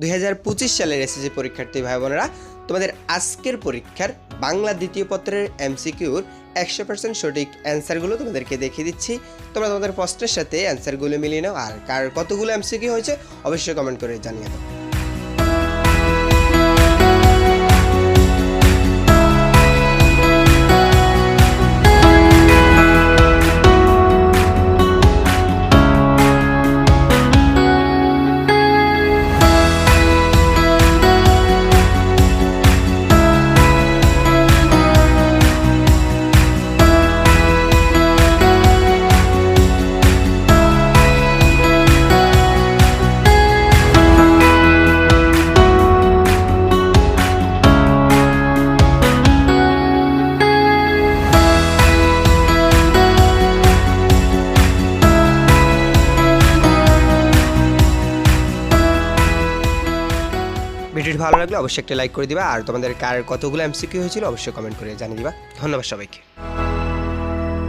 দুই হাজার পঁচিশ সালের এসএসসি পরীক্ষার্থী ভাই বোনেরা তোমাদের আজকের পরীক্ষার বাংলা দ্বিতীয় পত্রের এমসিকিউর একশো পার্সেন্ট সঠিক অ্যান্সারগুলো তোমাদেরকে দেখিয়ে দিচ্ছি। তোমরা তোমাদের প্রশ্নের সাথে অ্যান্সারগুলো মিলিয়ে নাও, আর কার কতগুলো এমসিকিউ হয়েছে অবশ্যই কমেন্ট করে জানিয়ে দাও। ভিডিওটি ভালো লাগলে অবশ্যই একটা লাইক করে দিবা। আর তোমাদের কার কতগুলো এমসিকিউ হয়েছিল অবশ্যই কমেন্ট করে জানিয়ে দিবা। ধন্যবাদ সবাইকে।